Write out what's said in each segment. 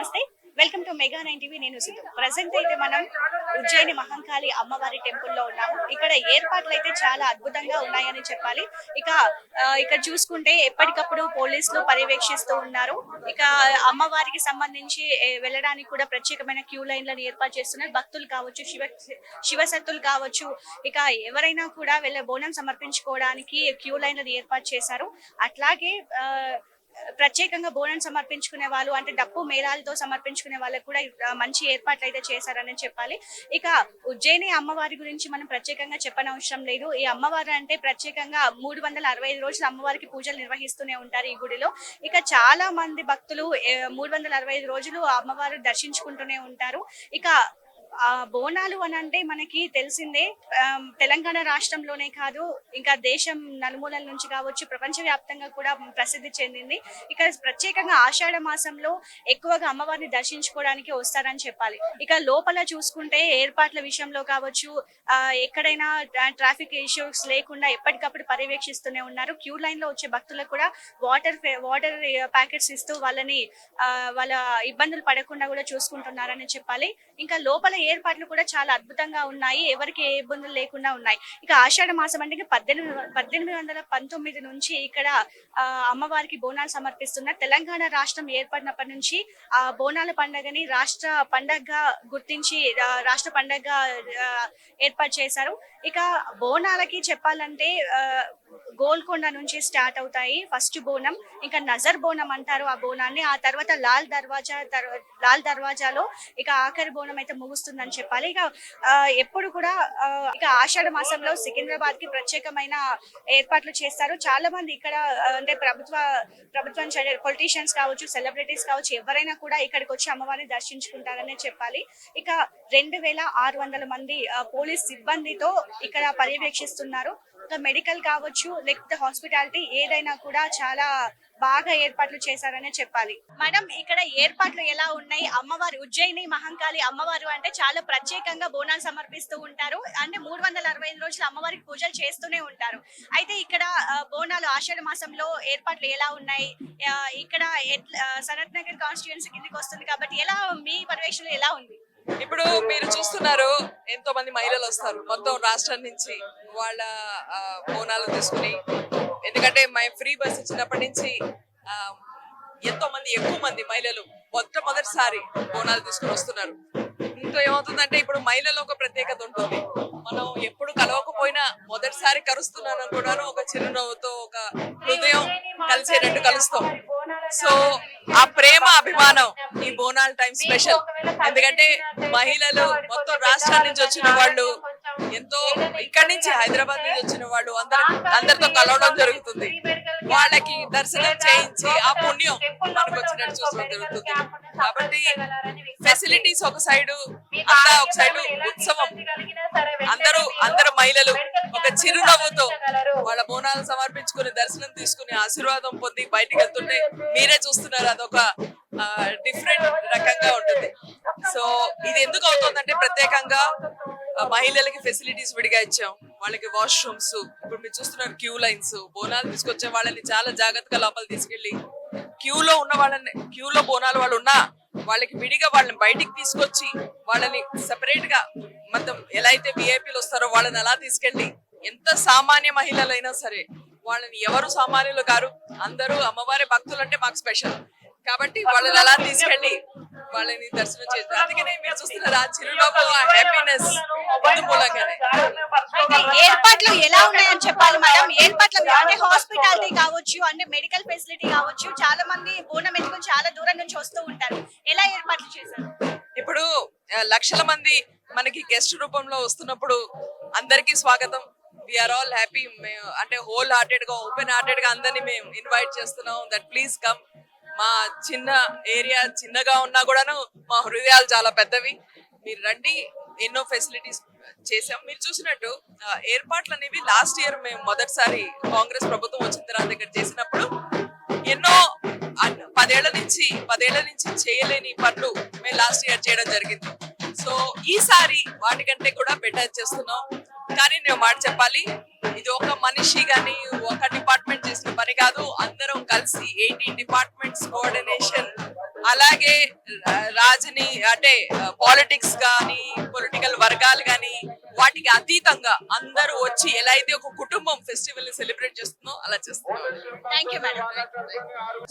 నమస్తే. Welcome to Mega nine TV నేను Siddhu. Present అయితే మనం ఉజ్జయిని మహంకాళి అమ్మవారి టెంపుల్లో ఉన్నాము. ఇక్కడ ఏర్పాట్లు అయితే చాలా అద్భుతంగా ఉన్నాయని చెప్పాలి. ఇక ఇక్కడ చూసుకుంటే ఎప్పటికప్పుడు పోలీసులు పర్యవేక్షిస్తూ ఉన్నారు. ఇక అమ్మవారికి సంబంధించి వెళ్ళడానికి కూడా ప్రత్యేకమైన క్యూ లైన్లను ఏర్పాటు చేస్తున్నారు. భక్తులు కావచ్చు శివ శివశక్తులు కావచ్చు. ఇక ఎవరైనా కూడా వెళ్ళ బోనం సమర్పించుకోవడానికి క్యూ లైన్లను ఏర్పాటు చేశారు. అట్లాగే ప్రత్యేకంగా బోనం సమర్పించుకునే వాళ్ళు అంటే డప్పు మేళాలతో సమర్పించుకునే వాళ్ళకు కూడా మంచి ఏర్పాట్లు అయితే చేశారని చెప్పాలి. ఇక ఉజ్జయిని అమ్మవారి గురించి మనం ప్రత్యేకంగా చెప్పనవసరం లేదు. ఈ అమ్మవారు అంటే ప్రత్యేకంగా మూడు వందల అరవై ఐదు రోజులు అమ్మవారికి పూజలు నిర్వహిస్తూనే ఉంటారు ఈ గుడిలో. ఇక చాలా మంది భక్తులు మూడు వందల అరవై ఐదు రోజులు అమ్మవారు దర్శించుకుంటూనే ఉంటారు. ఇక బోనాలు అని అంటే మనకి తెలిసిందే. తెలంగాణ రాష్ట్రంలోనే కాదు ఇంకా దేశం నలుమూలల నుంచి కావచ్చు ప్రపంచ వ్యాప్తంగా కూడా ప్రసిద్ధి చెందింది. ఇక ప్రత్యేకంగా ఆషాఢ మాసంలో ఎక్కువగా అమ్మవారిని దర్శించుకోవడానికి వస్తారని చెప్పాలి. ఇక లోపల చూసుకుంటే ఏర్పాట్ల విషయంలో కావచ్చు ఎక్కడైనా ట్రాఫిక్ ఇష్యూస్ లేకుండా ఎప్పటికప్పుడు పర్యవేక్షిస్తూనే ఉన్నారు. క్యూ లైన్లో వచ్చే భక్తులకు కూడా వాటర్ వాటర్ ప్యాకెట్స్ ఇస్తూ వాళ్ళని వాళ్ళ ఇబ్బందులు పడకుండా కూడా చూసుకుంటున్నారని చెప్పాలి. ఇంకా లోపల ఏర్పాట్లు కూడా చాలా అద్భుతంగా ఉన్నాయి. ఎవరికి ఏ ఇబ్బందులు లేకుండా ఉన్నాయి. ఇక ఆషాఢ మాసం అంటే పద్దెనిమిది పద్దెనిమిది వందల పంతొమ్మిది నుంచి ఇక్కడ అమ్మవారికి బోనాలు సమర్పిస్తున్న తెలంగాణ రాష్ట్రం ఏర్పడినప్పటి నుంచి ఆ బోనాల పండుగని రాష్ట్ర పండగగా గుర్తించి రాష్ట్ర పండగగా ఏర్పాటు చేశారు. ఇక బోనాలకి చెప్పాలంటే గోల్కొండ నుంచి స్టార్ట్ అవుతాయి ఫస్ట్ బోనం. ఇంకా నజర్ బోనం అంటారు ఆ బోనాన్ని. ఆ తర్వాత లాల్ దర్వాజా లాల్ దర్వాజాలో ఇక ఆఖరి బోనం అయితే ముగుస్తుంది. వస్తుందని చెప్పాలి. ఇక ఆ, ఎప్పుడు కూడా ఇక ఆషాఢ మాసంలో సికింద్రాబాద్కి ప్రత్యేకమైన ఏర్పాట్లు చేస్తారు. చాలా మంది ఇక్కడ అంటే ప్రభుత్వ ప్రభుత్వం పొలిటీషియన్స్ కావచ్చు సెలబ్రిటీస్ కావచ్చు ఎవరైనా కూడా ఇక్కడికి వచ్చి అమ్మవారిని దర్శించుకుంటారనే చెప్పాలి. ఇక రెండు వేల ఆరు వందల మంది పోలీస్ సిబ్బందితో ఇక్కడ పర్యవేక్షిస్తున్నారు. మెడికల్ కావచ్చు లేకపోతే హాస్పిటాలిటీ ఏదైనా కూడా చాలా బాగా ఏర్పాట్లు చేశారనే చెప్పాలి. మేడం ఇక్కడ ఏర్పాట్లు ఎలా ఉన్నాయి? అమ్మవారి ఉజ్జయిని మహంకాళి అమ్మవారు అంటే చాలా ప్రత్యేకంగా బోనాలు సమర్పిస్తూ ఉంటారు. అంటే మూడు వందల అరవై ఐదు రోజులు అమ్మవారికి పూజలు చేస్తూనే ఉంటారు. అయితే ఇక్కడ బోనాలు ఆషాఢ మాసంలో ఏర్పాట్లు ఎలా ఉన్నాయి? ఇక్కడ ఎట్ల- సనత్ నగర్ కాన్స్టిట్యున్సీ కిందకి వస్తుంది కాబట్టి ఎలా మీ పర్యవేక్షణ ఎలా ఉంది? ఇప్పుడు మీరు చూస్తున్నారు ఎంతో మంది మహిళలు వస్తారు. మొత్తం రాష్ట్రం నుంచి వాళ్ళ బోనాలు తీసుకుని. ఎందుకంటే మై ఫ్రీ బస్ ఇచ్చినప్పటి నుంచి ఆ, ఎంతో మంది ఎక్కువ మంది మహిళలు మొట్టమొదటిసారి బోనాలు తీసుకుని వస్తున్నారు. ఇంకో ఏమవుతుందంటే ఇప్పుడు మహిళల్లో ఒక ప్రత్యేకత ఉంటుంది. మనం ఎప్పుడు కలవకపోయినా మొదటిసారి కలుస్తున్నాను కూడాను ఒక చిరునవ్వుతో ఒక హృదయం కలిసేటట్టు కలుస్తాం. సో ఆ ప్రేమ అభిమానం ఈ బోనాల్ టైం స్పెషల్ ఎందుకంటే మహిళలు మొత్తం రాష్ట్రాల నుంచి వచ్చిన వాళ్ళు ఎంతో ఇక్కడి నుంచి హైదరాబాద్ నుంచి వచ్చిన వాళ్ళు అందరు అందరితో కలవడం జరుగుతుంది. వాళ్ళకి దర్శనం చేయించి ఆ పుణ్యం మనకు వచ్చినట్టు చూసడం జరుగుతుంది. కాబట్టి ఫెసిలిటీస్ ఒక సైడు అంతా ఒక సైడు ఉత్సవం. అందరూ మహిళలు ఒక చిరునవ్వుతో వాళ్ళ బోనాలు సమర్పించుకుని దర్శనం తీసుకుని ఆశీర్వాదం పొంది బయటికి వెళ్తుంటే మీరే చూస్తున్నారు అదొక డిఫరెంట్ రకంగా ఉంటుంది. సో ఇది ఎందుకు అవుతుందంటే ప్రత్యేకంగా మహిళలకి ఫెసిలిటీస్ విడిగా ఇచ్చాం. వాళ్ళకి వాష్రూమ్స్ ఇప్పుడు మీరు చూస్తున్నారు క్యూ లైన్స్ బోనాలు తీసుకొచ్చే వాళ్ళని చాలా జాగ్రత్తగా లోపల తీసుకెళ్ళి క్యూలో ఉన్న వాళ్ళని క్యూలో బోనాలు వాళ్ళు ఉన్నా వాళ్ళకి విడిగా వాళ్ళని బయటికి తీసుకొచ్చి వాళ్ళని సెపరేట్గా మొత్తం ఎలా అయితే విఐపీలు వస్తారో వాళ్ళని అలా తీసుకెళ్ళి ఎంత సామాన్య మహిళలైనా సరే వాళ్ళని ఎవరు సామాన్యులు గారు అందరూ అమ్మవారి భక్తులు అంటే మాకు స్పెషల్ కాబట్టి వాళ్ళని అలా తీసుకెళ్ళి వాళ్ళని దర్శనం చేస్తారు అందుకనే మీరు చూస్తున్నారు ఆ చిరునవ్వు ఆ హ్యాపీనెస్ ఏర్పాట్లు ఎలా ఉన్నాయని చెప్పాలి మేడం ఏర్పాట్ల అంటే హాస్పిటాలిటీ కావచ్చు అంటే మెడికల్ ఫెసిలిటీ కావచ్చు చాలా మంది బోనం ఎత్తుకుని చాలా దూరం నుంచి వస్తూ ఉంటారు. ఎలా ఏర్పాట్లు చేశారు? ఇప్పుడు లక్షల మంది మనకి గెస్ట్ రూపంలో వస్తున్నప్పుడు అందరికీ స్వాగతం. విఆర్ ఆల్ హ్యాపీ అంటే హోల్ హార్టెడ్గా ఓపెన్ హార్టెడ్గా అందరినీ మేము ఇన్వైట్ చేస్తున్నాం దట్ ప్లీజ్ కమ్ మా చిన్న ఏరియా చిన్నగా ఉన్నా కూడాను మా హృదయాలు చాలా పెద్దవి. మీరు రండి. ఎన్నో ఫెసిలిటీస్ చేసాం మీరు చూసినట్టు ఏర్పాట్లు అనేవి లాస్ట్ ఇయర్ మేము మొదటిసారి కాంగ్రెస్ ప్రభుత్వం వచ్చిన తర్వాత ఇక్కడ చేసినప్పుడు ఎన్నో పదేళ్ళ నుంచి పదేళ్ళ నుంచి చేయలేని పనులు మేము లాస్ట్ ఇయర్ చేయడం జరిగింది. సో ఈసారి వాటికంటే కూడా బెటర్ చేస్తున్నాం. కానీ నేను మాట చెప్పాలి. ఇది ఒక మనిషి కానీ ఒక డిపార్ట్మెంట్ చేసిన పని కాదు. అందరం కలిసి ఎయిటీన్ డిపార్ట్మెంట్స్ కోఆర్డినేషన్ అలాగే రాజుని రాజని అంటే పాలిటిక్స్ కానీ పొలిటికల్ వర్గాలు కానీ వాటికి అతీతంగా అందరూ వచ్చి ఎలా అయితే ఒక కుటుంబం ఫెస్టివల్ని సెలబ్రేట్ చేస్తుందో అలా చేస్తున్నాం థ్యాంక్ యూ మేడం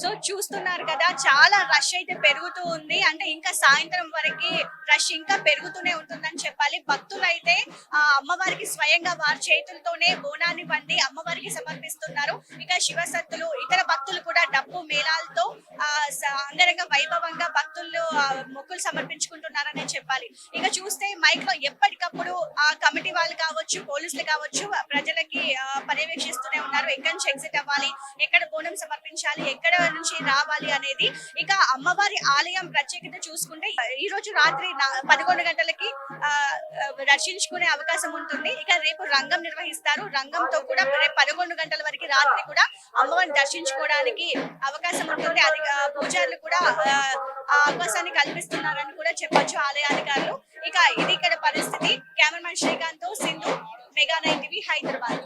సో చూస్తున్నారు కదా చాలా రష్ అయితే పెరుగుతూ ఉంది. అంటే ఇంకా సాయంత్రం వరకు రష్ ఇంకా పెరుగుతూనే ఉంటుందని చెప్పాలి. భక్తులు అయితే ఆ అమ్మవారికి స్వయంగా వారి చేతులతోనే బోనాన్ని వండి అమ్మవారికి సమర్పిస్తున్నారు. ఇక శివసత్తులు ఇతర భక్తులు కూడా డబ్బు మేళాలతో ఆ అంగరంగ వైభవంగా భక్తులు మొక్కులు సమర్పించుకుంటున్నారనే చెప్పాలి. ఇక చూస్తే మైక్లో ఎప్పటికప్పుడు ఆ కమిటీ వాళ్ళు కావచ్చు పోలీసులు కావచ్చు ప్రజలకి పర్యవేక్షిస్తూనే ఉన్నారు. ఎక్కడి నుంచి ఎగ్జిట్ అవ్వాలి? ఎక్కడ బోనం సమర్పించాలి? ఎక్కడ నుంచి రావాలి అనేది ఇక అమ్మవారి ఆలయం ప్రత్యేకత చూసుకుంటే ఈ రోజు రాత్రి పదకొండు గంటలకి దర్శించుకునే అవకాశం ఉంటుంది. ఇక రేపు రంగం నిర్వహిస్తారు. రంగంతో కూడా రేపు పదకొండు గంటల వరకు రాత్రి కూడా అమ్మవారిని దర్శించుకోవడానికి అవకాశం ఉంటుంది. అది పూజారులు కూడా ఆ, అవకాశాన్ని కల్పిస్తున్నారని కూడా చెప్పొచ్చు ఆలయ అధికారులు ఇక ఇది ఇక్కడ పరిస్థితి. Cameraman Srikanth Sindhu Mega nine TV Hyderabad.